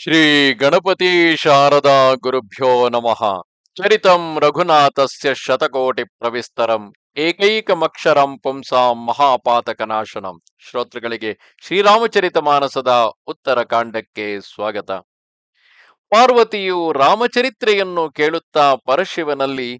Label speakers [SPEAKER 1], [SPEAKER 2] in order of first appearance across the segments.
[SPEAKER 1] ಶ್ರೀ ಗಣಪತಿ ಶಾರದಾ ಗುರುಭ್ಯೋ ನಮಃ. ಚರಿತಂ ರಘುನಾಥಸ್ಯ ಶತಕೋಟಿ ಪ್ರವಿಸ್ತರಂ ಏಕೈಕಮಕ್ಷರಂ ಪುಂಸಾಂ ಮಹಾಪಾತಕನಾಶನಂ. ಶ್ರೋತೃಗಳಿಗೆ ಶ್ರೀರಾಮಚರಿತ ಮಾನಸದ ಉತ್ತರ ಕಾಂಡಕ್ಕೆ ಸ್ವಾಗತ. ಪಾರ್ವತಿಯು ರಾಮಚರಿತ್ರೆಯನ್ನು ಕೇಳುತ್ತಾ ಪರಶಿವನಲ್ಲಿ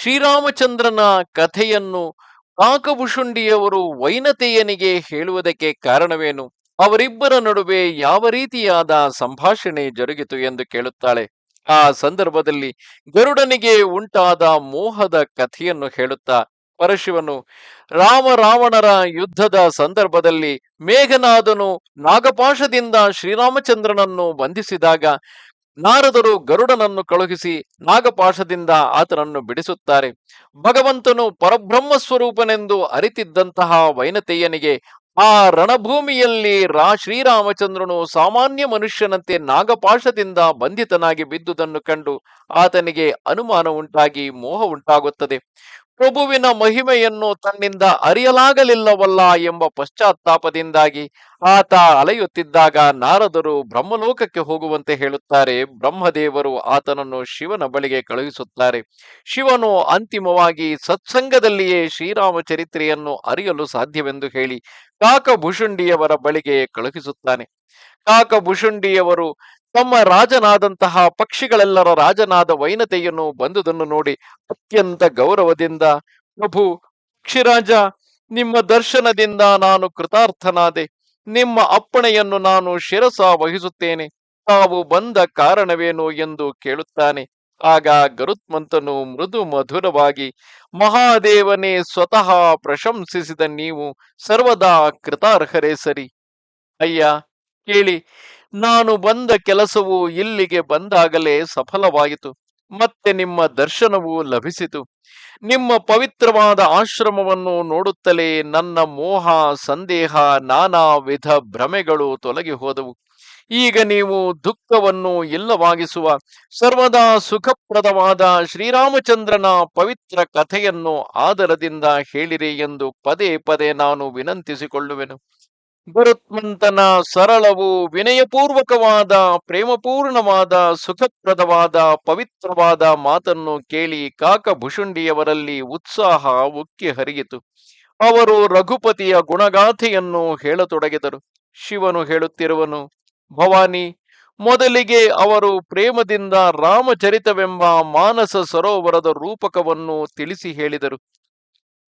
[SPEAKER 1] ಶ್ರೀರಾಮಚಂದ್ರನ ಕಥೆಯನ್ನು ಕಾಕಭುಷುಂಡಿಯವರು ವೈನತೆಯನಿಗೆ ಹೇಳುವುದಕ್ಕೆ ಕಾರಣವೇನು? ಅವರಿಬ್ಬರ ನಡುವೆ ಯಾವ ರೀತಿಯಾದ ಸಂಭಾಷಣೆ ಜರುಗಿತು ಎಂದು ಕೇಳುತ್ತಾಳೆ. ಆ ಸಂದರ್ಭದಲ್ಲಿ ಗರುಡನಿಗೆ ಉಂಟಾದ ಮೋಹದ ಕಥೆಯನ್ನು ಹೇಳುತ್ತಾ ಪರಶಿವನು, ರಾಮ ರಾವಣರ ಯುದ್ಧದ ಸಂದರ್ಭದಲ್ಲಿ ಮೇಘನಾದನು ನಾಗಪಾಶದಿಂದ ಶ್ರೀರಾಮಚಂದ್ರನನ್ನು ಬಂಧಿಸಿದಾಗ ನಾರದರು ಗರುಡನನ್ನು ಕಳುಹಿಸಿ ನಾಗಪಾಶದಿಂದ ಆತನನ್ನು ಬಿಡಿಸುತ್ತಾರೆ. ಭಗವಂತನು ಪರಬ್ರಹ್ಮ ಸ್ವರೂಪನೆಂದು ಅರಿತಿದ್ದಂತಹ ವೈನತೆಯನಿಗೆ ಆ ರಣಭೂಮಿಯಲ್ಲಿ ರಾ ಶ್ರೀರಾಮಚಂದ್ರನು ಸಾಮಾನ್ಯ ಮನುಷ್ಯನಂತೆ ನಾಗಪಾಶದಿಂದ ಬಂಧಿತನಾಗಿ ಬಿದ್ದುದನ್ನು ಕಂಡು ಆತನಿಗೆ ಅನುಮಾನ ಉಂಟಾಗಿ ಮೋಹ ಉಂಟಾಗುತ್ತದೆ. ಪ್ರಭುವಿನ ಮಹಿಮೆಯನ್ನು ತನ್ನಿಂದ ಅರಿಯಲಾಗಲಿಲ್ಲವಲ್ಲ ಎಂಬ ಪಶ್ಚಾತ್ತಾಪದಿಂದಾಗಿ ಆತ ಅಲೆಯುತ್ತಿದ್ದಾಗ ನಾರದರು ಬ್ರಹ್ಮಲೋಕಕ್ಕೆ ಹೋಗುವಂತೆ ಹೇಳುತ್ತಾರೆ, ಬ್ರಹ್ಮದೇವರು ಆತನನ್ನು ಶಿವನ ಬಳಿಗೆ ಕಳುಹಿಸುತ್ತಾರೆ. ಶಿವನು ಅಂತಿಮವಾಗಿ ಸತ್ಸಂಗದಲ್ಲಿಯೇ ಶ್ರೀರಾಮ ಚರಿತ್ರೆಯನ್ನು ಅರಿಯಲು ಸಾಧ್ಯವೆಂದು ಹೇಳಿ ಕಾಕಭುಷುಂಡಿಯವರ ಬಳಿಗೆ ಕಳುಹಿಸುತ್ತಾನೆ. ಕಾಕಭುಷುಂಡಿಯವರು ತಮ್ಮ ರಾಜನಾದಂತಹ ಪಕ್ಷಿಗಳೆಲ್ಲರ ರಾಜನಾದ ವೈನತೆಯನ್ನು ಬಂದುದನ್ನು ನೋಡಿ ಅತ್ಯಂತ ಗೌರವದಿಂದ, ಪ್ರಭು, ಪಕ್ಷಿರಾಜ, ನಿಮ್ಮ ದರ್ಶನದಿಂದ ನಾನು ಕೃತಾರ್ಥನಾದೆ. ನಿಮ್ಮ ಅಪ್ಪಣೆಯನ್ನು ನಾನು ಶಿರಸ ವಹಿಸುತ್ತೇನೆ. ತಾವು ಬಂದ ಕಾರಣವೇನು ಎಂದು ಕೇಳುತ್ತಾನೆ. ಆಗ ಗರುತ್ಮಂತನು ಮೃದು ಮಧುರವಾಗಿ, ಮಹಾದೇವನೇ, ಸ್ವತಃ ಪ್ರಶಂಸಿಸಿದ ನೀವು ಸರ್ವದಾ ಕೃತಾರ್ಹರೇ ಸರಿ. ಅಯ್ಯ, ಕೇಳಿ ನಾನು ಬಂದ ಕೆಲಸವು ಇಲ್ಲಿಗೆ ಬಂದಾಗಲೇ ಸಫಲವಾಯಿತು. ಮತ್ತೆ ನಿಮ್ಮ ದರ್ಶನವು ಲಭಿಸಿತು. ನಿಮ್ಮ ಪವಿತ್ರವಾದ ಆಶ್ರಮವನ್ನು ನೋಡುತ್ತಲೇ ನನ್ನ ಮೋಹ, ಸಂದೇಹ, ನಾನಾ ವಿಧ ಭ್ರಮೆಗಳು ತೊಲಗಿ ಹೋದವು ಈಗ ನೀವು ದುಃಖವನ್ನು ಇಲ್ಲವಾಗಿಸುವ, ಸರ್ವದಾ ಸುಖಪ್ರದವಾದ ಶ್ರೀರಾಮಚಂದ್ರನ ಪವಿತ್ರ ಕಥೆಯನ್ನು ಆದರದಿಂದ ಹೇಳಿರಿ ಎಂದು ಪದೇ ಪದೇ ನಾನು ವಿನಂತಿಸಿಕೊಳ್ಳುವೆನು. ಗರುತ್ಮಂತನ ಸರಳವು ವಿನಯಪೂರ್ವಕವಾದ, ಪ್ರೇಮಪೂರ್ಣವಾದ, ಸುಖಪ್ರದವಾದ, ಪವಿತ್ರವಾದ ಮಾತನ್ನು ಕೇಳಿ ಕಾಕಭುಷುಂಡಿಯವರಲ್ಲಿ ಉತ್ಸಾಹ ಉಕ್ಕಿ ಹರಿಯಿತು. ಅವರು ರಘುಪತಿಯ ಗುಣಗಾಥೆಯನ್ನು ಹೇಳತೊಡಗಿದರು. ಶಿವನು ಹೇಳುತ್ತಿರುವನು, ಭವಾನಿ, ಮೊದಲಿಗೆ ಅವರು ಪ್ರೇಮದಿಂದ ರಾಮಚರಿತವೆಂಬ ಮಾನಸ ಸರೋವರದ ರೂಪಕವನ್ನು ತಿಳಿಸಿ ಹೇಳಿದರು.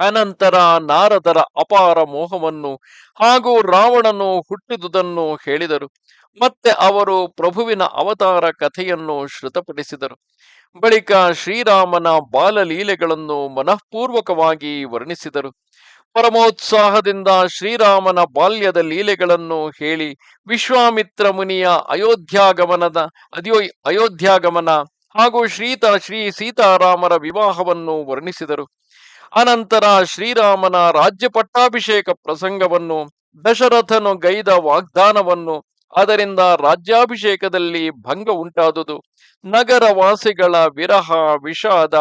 [SPEAKER 1] ಅನಂತರ ನಾರದರ ಅಪಾರ ಮೋಹವನ್ನು ಹಾಗೂ ರಾವಣನು ಹುಟ್ಟಿದುದನ್ನು ಹೇಳಿದರು. ಮತ್ತೆ ಅವರು ಪ್ರಭುವಿನ ಅವತಾರ ಕಥೆಯನ್ನು ಶ್ರುತಪಡಿಸಿದರು ಬಳಿಕ ಶ್ರೀರಾಮನ ಬಾಲಲೀಲೆಗಳನ್ನು ಮನಃಪೂರ್ವಕವಾಗಿ ವರ್ಣಿಸಿದರು. ಪರಮೋತ್ಸಾಹದಿಂದ ಶ್ರೀರಾಮನ ಬಾಲ್ಯದ ಲೀಲೆಗಳನ್ನು ಹೇಳಿ ವಿಶ್ವಾಮಿತ್ರ ಮುನಿಯ ಅಯೋಧ್ಯಾಗಮನದ ಅದ್ಯೋ ಅಯೋಧ್ಯಾಗಮನ ಹಾಗೂ ಶ್ರೀತ ಶ್ರೀ ಸೀತಾರಾಮರ ವಿವಾಹವನ್ನು ವರ್ಣಿಸಿದರು. ಅನಂತರ ಶ್ರೀರಾಮನ ರಾಜ್ಯ ಪಟ್ಟಾಭಿಷೇಕ ಪ್ರಸಂಗವನ್ನು, ದಶರಥನು ಗೈದ ವಾಗ್ದಾನವನ್ನು, ಅದರಿಂದ ರಾಜ್ಯಾಭಿಷೇಕದಲ್ಲಿ ಭಂಗ ಉಂಟಾದುದು. ನಗರ ವಾಸಿಗಳ ವಿರಹ, ವಿಷಾದ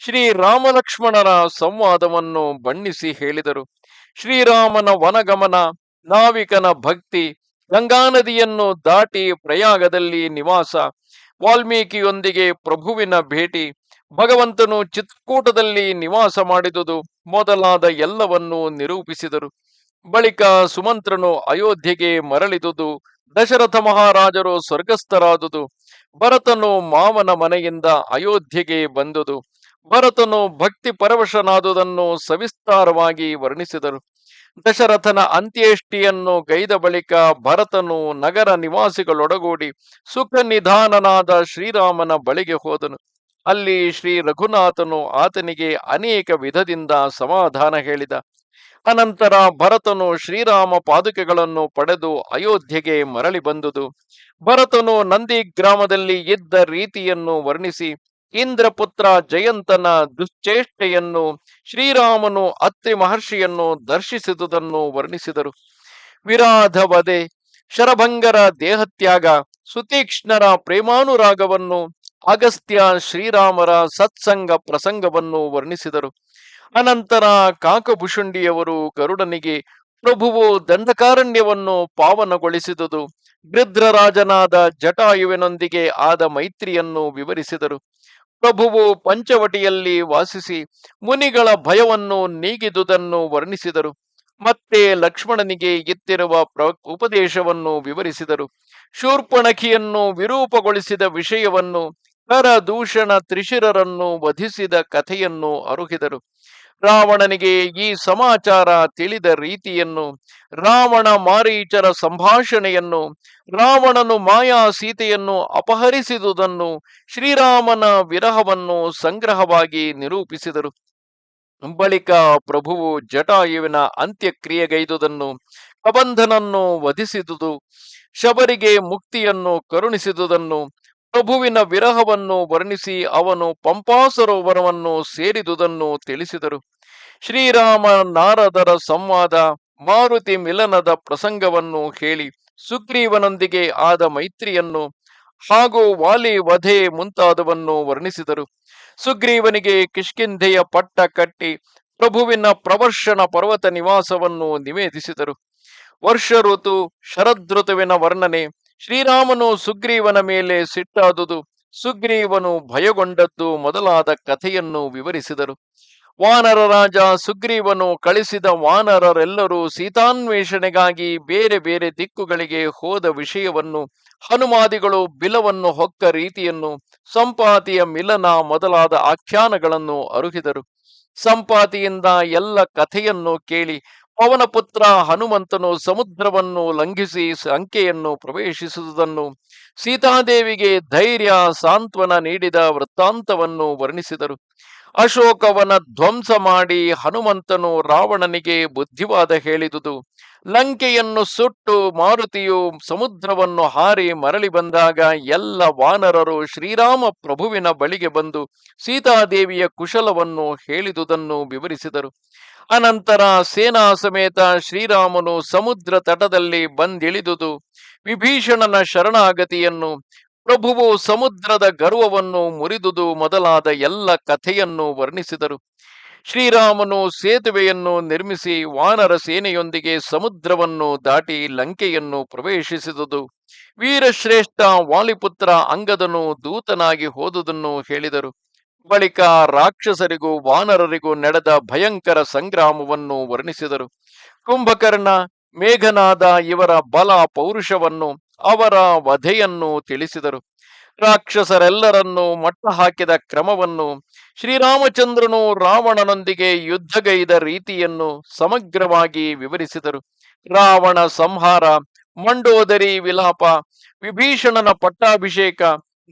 [SPEAKER 1] ಶ್ರೀ ರಾಮಲಕ್ಷ್ಮಣರ ಸಂವಾದವನ್ನು ಬಣ್ಣಿಸಿ ಹೇಳಿದರು. ಶ್ರೀರಾಮನ ವನಗಮನ, ನಾವಿಕನ ಭಕ್ತಿ, ಗಂಗಾ ನದಿಯನ್ನು ದಾಟಿ ಪ್ರಯಾಗದಲ್ಲಿ ನಿವಾಸ, ವಾಲ್ಮೀಕಿಯೊಂದಿಗೆ ಪ್ರಭುವಿನ ಭೇಟಿ ಭಗವಂತನು ಚಿತ್ಕೂಟದಲ್ಲಿ ನಿವಾಸ ಮಾಡಿದುದು ಮೊದಲಾದ ಎಲ್ಲವನ್ನೂ ನಿರೂಪಿಸಿದರು. ಬಳಿಕ ಸುಮಂತ್ರನು ಅಯೋಧ್ಯೆಗೆ ಮರಳಿದುದು, ದಶರಥ ಮಹಾರಾಜರು ಸ್ವರ್ಗಸ್ಥರಾದುದು, ಭರತನು ಮಾವನ ಮನೆಯಿಂದ ಅಯೋಧ್ಯೆಗೆ ಬಂದುದು, ಭರತನು ಭಕ್ತಿ ಪರವಶನಾದುದನ್ನು ಸವಿಸ್ತಾರವಾಗಿ ವರ್ಣಿಸಿದರು. ದಶರಥನ ಅಂತ್ಯೇಷ್ಟಿಯನ್ನು ಗೈದ ಬಳಿಕ ಭರತನು ನಗರ ನಿವಾಸಿಗಳೊಡಗೂಡಿ ಸುಖ ನಿಧಾನನಾದ ಶ್ರೀರಾಮನ ಬಳಿಗೆ ಹೋದನು. ಅಲ್ಲಿ ಶ್ರೀ ರಘುನಾಥನು ಆತನಿಗೆ ಅನೇಕ ವಿಧದಿಂದ ಸಮಾಧಾನ ಹೇಳಿದ. ಅನಂತರ ಭರತನು ಶ್ರೀರಾಮ ಪಾದುಕೆಗಳನ್ನು ಪಡೆದು ಅಯೋಧ್ಯೆಗೆ ಮರಳಿ ಬಂದುದು. ಭರತನು ನಂದಿ ಗ್ರಾಮದಲ್ಲಿ ಇದ್ದ ರೀತಿಯನ್ನು ವರ್ಣಿಸಿ, ಇಂದ್ರಪುತ್ರ ಜಯಂತನ ದುಶ್ಚೇಷ್ಟೆಯನ್ನು ಶ್ರೀರಾಮನು ಅತ್ರಿ ಮಹರ್ಷಿಯನ್ನು ದರ್ಶಿಸಿದುದನ್ನು ವರ್ಣಿಸಿದರು. ವಿರಾಧವದೆ, ಶರಭಂಗರ ದೇಹತ್ಯಾಗ, ಸುತೀಕ್ಷ್ಣರ ಪ್ರೇಮಾನುರಾಗವನ್ನು ಅಗಸ್ತ್ಯ ಶ್ರೀರಾಮರ ಸತ್ಸಂಗ ಪ್ರಸಂಗವನ್ನು ವರ್ಣಿಸಿದರು. ಅನಂತರ ಕಾಕಭುಷುಂಡಿಯವರು ಗರುಡನಿಗೆ ಪ್ರಭುವು ದಂಡಕಾರಣ್ಯವನ್ನು ಪಾವನಗೊಳಿಸಿದುದು. ಗೃಧ್ರರಾಜನಾದ ಜಟಾಯುವಿನೊಂದಿಗೆ ಆದ ಮೈತ್ರಿಯನ್ನು ವಿವರಿಸಿದರು. ಪ್ರಭುವು ಪಂಚವಟಿಯಲ್ಲಿ ವಾಸಿಸಿ ಮುನಿಗಳ ಭಯವನ್ನು ನೀಗಿದುದನ್ನು ವರ್ಣಿಸಿದರು. ಮತ್ತೆ ಲಕ್ಷ್ಮಣನಿಗೆ ಎತ್ತಿರುವ ಪ್ರ ಉಪದೇಶವನ್ನು ವಿವರಿಸಿದರು. ಶೂರ್ಪಣಖಿಯನ್ನು ವಿರೂಪಗೊಳಿಸಿದ ವಿಷಯವನ್ನು ಕರದೂಷಣ ತ್ರಿಶಿರರನ್ನು ವಧಿಸಿದ ಕಥೆಯನ್ನು ಅರುಹಿದರು. ರಾವಣನಿಗೆ ಈ ಸಮಾಚಾರ ತಿಳಿದ ರೀತಿಯನ್ನು, ರಾವಣ ಮಾರೀಚರ ಸಂಭಾಷಣೆಯನ್ನು, ರಾವಣನು ಮಾಯಾ ಸೀತೆಯನ್ನು ಅಪಹರಿಸಿದುದನ್ನು ಶ್ರೀರಾಮನ ವಿರಹವನ್ನು ಸಂಗ್ರಹವಾಗಿ ನಿರೂಪಿಸಿದರು. ಬಳಿಕ ಪ್ರಭುವು ಜಟಾಯುವಿನ ಅಂತ್ಯಕ್ರಿಯೆಗೈದುದನ್ನು, ಕಬಂಧನನ್ನು ವಧಿಸಿದುದು, ಶಬರಿಗೆ ಮುಕ್ತಿಯನ್ನು ಕರುಣಿಸಿದುದನ್ನು ಪ್ರಭುವಿನ ವಿರಹವನ್ನು ವರ್ಣಿಸಿ ಅವನು ಪಂಪಾಸರೋವರವನ್ನು ಸೇರಿದುದನ್ನು ತಿಳಿಸಿದರು. ಶ್ರೀರಾಮ ನಾರದರ ಸಂವಾದ, ಮಾರುತಿ ಮಿಲನದ ಪ್ರಸಂಗವನ್ನು ಹೇಳಿ, ಸುಗ್ರೀವನೊಂದಿಗೆ ಆದ ಮೈತ್ರಿಯನ್ನು ಹಾಗೂ ವಾಲಿ ವಧೆ ಮುಂತಾದವನ್ನು ವರ್ಣಿಸಿದರು. ಸುಗ್ರೀವನಿಗೆ ಕಿಷ್ಕಿಂಧೆಯ ಪಟ್ಟ ಕಟ್ಟಿ ಪ್ರಭುವಿನ ಪ್ರವರ್ಷಣ ಪರ್ವತ ನಿವಾಸವನ್ನು ನಿವೇದಿಸಿದರು. ವರ್ಷ ಋತು ಶರದೃತುವಿನ ವರ್ಣನೆ ಶ್ರೀರಾಮನು ಸುಗ್ರೀವನ ಮೇಲೆ ಸಿಟ್ಟಾದುದು. ಸುಗ್ರೀವನು ಭಯಗೊಂಡದ್ದು ಮೊದಲಾದ ಕಥೆಯನ್ನು ವಿವರಿಸಿದರು. ವಾನರ ರಾಜ ಸುಗ್ರೀವನು ಕಳಿಸಿದ ವಾನರರೆಲ್ಲರೂ ಸೀತಾನ್ವೇಷಣೆಗಾಗಿ ಬೇರೆ ಬೇರೆ ದಿಕ್ಕುಗಳಿಗೆ ಹೋದ ವಿಷಯವನ್ನು, ಹನುಮಾದಿಗಳು ಬಿಲವನ್ನು ಹೊಕ್ಕ ರೀತಿಯನ್ನು, ಸಂಪಾತಿಯ ಮಿಲನ ಮೊದಲಾದ ಆಖ್ಯಾನಗಳನ್ನು ಅರುಹಿದರು. ಸಂಪಾತಿಯಿಂದ ಎಲ್ಲ ಕಥೆಯನ್ನು ಕೇಳಿ ಪವನಪುತ್ರ ಹನುಮಂತನು ಸಮುದ್ರವನ್ನು ಲಂಘಿಸಿ ಅಂಕೆಯನ್ನು ಪ್ರವೇಶಿಸುವುದನ್ನು ಸೀತಾದೇವಿಗೆ ಧೈರ್ಯ ಸಾಂತ್ವನ ನೀಡಿದ ವೃತ್ತಾಂತವನ್ನು ವರ್ಣಿಸಿದರು. ಅಶೋಕವನ ಧ್ವಂಸ ಮಾಡಿ ಹನುಮಂತನು ರಾವಣನಿಗೆ ಬುದ್ಧಿವಾದ ಹೇಳಿದುದು. ಲಂಕೆಯನ್ನು ಸುಟ್ಟು ಮಾರುತಿಯು ಸಮುದ್ರವನ್ನು ಹಾರಿ ಮರಳಿ ಬಂದಾಗ ಎಲ್ಲ ವಾನರರು ಶ್ರೀರಾಮ ಪ್ರಭುವಿನ ಬಳಿಗೆ ಬಂದು ಸೀತಾದೇವಿಯ ಕುಶಲವನ್ನು ಹೇಳಿದುದನ್ನು ವಿವರಿಸಿದರು. ಅನಂತರ ಸೇನಾ ಸಮೇತ ಶ್ರೀರಾಮನು ಸಮುದ್ರ ತಟದಲ್ಲಿ ಬಂದಿಳಿದುದು. ವಿಭೀಷಣನ ಶರಣಾಗತಿಯನ್ನು ಪ್ರಭುವು ಸಮುದ್ರದ ಗರ್ವವನ್ನು ಮುರಿದುದು ಮೊದಲಾದ ಎಲ್ಲ ಕಥೆಯನ್ನು ವರ್ಣಿಸಿದರು. ಶ್ರೀರಾಮನು ಸೇತುವೆಯನ್ನು ನಿರ್ಮಿಸಿ ವಾನರ ಸೇನೆಯೊಂದಿಗೆ ಸಮುದ್ರವನ್ನು ದಾಟಿ ಲಂಕೆಯನ್ನು ಪ್ರವೇಶಿಸಿದುದು. ವೀರಶ್ರೇಷ್ಠ ವಾಲಿಪುತ್ರ ಅಂಗದನು ದೂತನಾಗಿ ಹೋದುದನ್ನು ಹೇಳಿದರು. ಬಳಿಕ ರಾಕ್ಷಸರಿಗೂ ವಾನರರಿಗೂ ನಡೆದ ಭಯಂಕರ ಸಂಗ್ರಾಮವನ್ನು ವರ್ಣಿಸಿದರು. ಕುಂಭಕರ್ಣ, ಮೇಘನಾದ ಇವರ ಬಲ ಪೌರುಷವನ್ನು ಅವರ ವಧೆಯನ್ನು ತಿಳಿಸಿದರು. ರಾಕ್ಷಸರೆಲ್ಲರನ್ನು ಮಟ್ಟ ಹಾಕಿದ ಕ್ರಮವನ್ನು ಶ್ರೀರಾಮಚಂದ್ರನು ರಾವಣನೊಂದಿಗೆ ಯುದ್ಧಗೈದ ರೀತಿಯನ್ನು ಸಮಗ್ರವಾಗಿ ವಿವರಿಸಿದರು. ರಾವಣ ಸಂಹಾರ, ಮಂಡೋದರಿ ವಿಲಾಪ, ವಿಭೀಷಣನ ಪಟ್ಟಾಭಿಷೇಕ,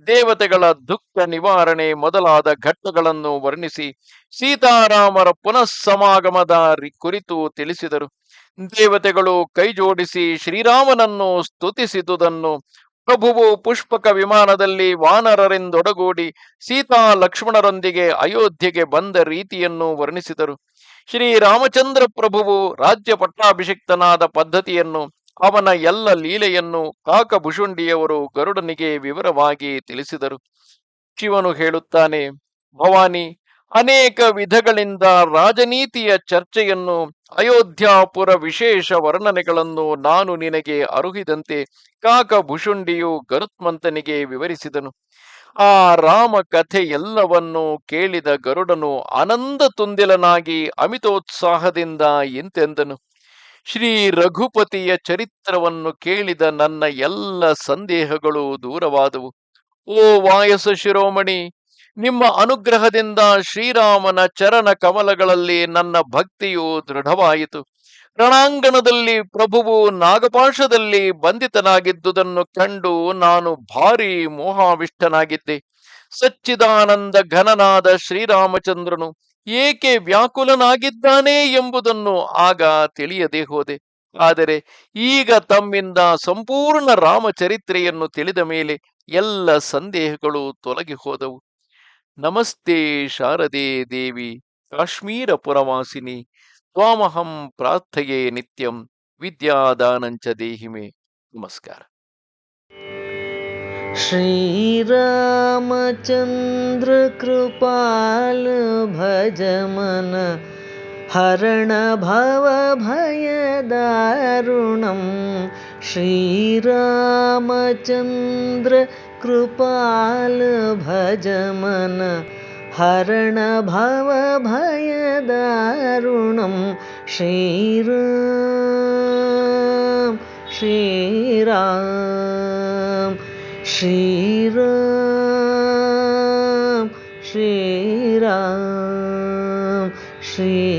[SPEAKER 1] ದೇವತೆಗಳ ದುಃಖ ನಿವಾರಣೆ ಮೊದಲಾದ ಘಟ್ಟಗಳನ್ನು ವರ್ಣಿಸಿ ಸೀತಾರಾಮರ ಪುನಃ ಸಮಾಗಮದ ಕುರಿತು ತಿಳಿಸಿದರು. ದೇವತೆಗಳು ಕೈಜೋಡಿಸಿ ಶ್ರೀರಾಮನನ್ನು ಸ್ತುತಿಸಿದುದನ್ನು. ಪ್ರಭುವು ಪುಷ್ಪಕ ವಿಮಾನದಲ್ಲಿ ವಾನರರಿಂದೊಡಗೂಡಿ ಸೀತಾ ಲಕ್ಷ್ಮಣರೊಂದಿಗೆ ಅಯೋಧ್ಯೆಗೆ ಬಂದ ರೀತಿಯನ್ನು ವರ್ಣಿಸಿದರು. ಶ್ರೀರಾಮಚಂದ್ರ ಪ್ರಭುವು ರಾಜ್ಯ ಪಟ್ಟಾಭಿಷಿಕ್ತನಾದ ಪದ್ಧತಿಯನ್ನು, ಅವನ ಎಲ್ಲ ಲೀಲೆಯನ್ನು ಕಾಕಭುಷುಂಡಿಯವರು ಗರುಡನಿಗೆ ವಿವರವಾಗಿ ತಿಳಿಸಿದರು. ಶಿವನು ಹೇಳುತ್ತಾನೆ, ಭವಾನಿ ಅನೇಕ ವಿಧಗಳಿಂದ ರಾಜನೀತಿಯ ಚರ್ಚೆಯನ್ನು ಅಯೋಧ್ಯಾಪುರ ವಿಶೇಷ ವರ್ಣನೆಗಳನ್ನು ನಾನು ನಿನಗೆ ಅರುಹಿದಂತೆ ಕಾಕಭುಷುಂಡಿಯು ಗರುತ್ಮಂತನಿಗೆ ವಿವರಿಸಿದನು. ಆ ರಾಮ ಕಥೆ ಎಲ್ಲವನ್ನೂ ಕೇಳಿದ ಗರುಡನು ಆನಂದ ತುಂದಿಲನಾಗಿ ಅಮಿತೋತ್ಸಾಹದಿಂದ ಇಂತೆಂದನು. ಶ್ರೀ ರಘುಪತಿಯ ಚರಿತ್ರವನ್ನು ಕೇಳಿದ ನನ್ನ ಎಲ್ಲ ಸಂದೇಹಗಳು ದೂರವಾದವು. ಓ ವಾಯಸ ಶಿರೋಮಣಿ ನಿಮ್ಮ ಅನುಗ್ರಹದಿಂದ ಶ್ರೀರಾಮನ ಚರಣ ಕಮಲಗಳಲ್ಲಿ ನನ್ನ ಭಕ್ತಿಯು ದೃಢವಾಯಿತು. ರಣಾಂಗಣದಲ್ಲಿ ಪ್ರಭುವು ನಾಗಪಾಶದಲ್ಲಿ ಬಂಧಿತನಾಗಿದ್ದುದನ್ನು ಕಂಡು ನಾನು ಭಾರಿ ಮೋಹಾವಿಷ್ಟನಾಗಿದ್ದೆ. ಸಚ್ಚಿದಾನಂದ ಘನನಾದ ಶ್ರೀರಾಮಚಂದ್ರನು ಏಕೆ ವ್ಯಾಕುಲನಾಗಿದ್ದಾನೆ ಎಂಬುದನ್ನು ಆಗ ತಿಳಿಯದೆ ಹೋದೆ. ಆದರೆ ಈಗ ತಮ್ಮಿಂದ ಸಂಪೂರ್ಣ ರಾಮಚರಿತ್ರೆಯನ್ನು ತಿಳಿದ ಮೇಲೆ ಎಲ್ಲ ಸಂದೇಹಗಳು ತೊಲಗಿ ಹೋದವು. नमस्ते शारदे काश्मीरपुरवासिनि त्वामहं प्रार्थये नित्यं विद्यादानञ्च
[SPEAKER 2] देहि मे। नमस्कार। श्रीरामचन्द्रकृपालभजमन हरण भवभयदारुणम् श्रीरामचन्द्र कृपाल भजमन हरणभवभयदारुणं श्रीराम श्रीराम श्रीराम श्रीराम। श्री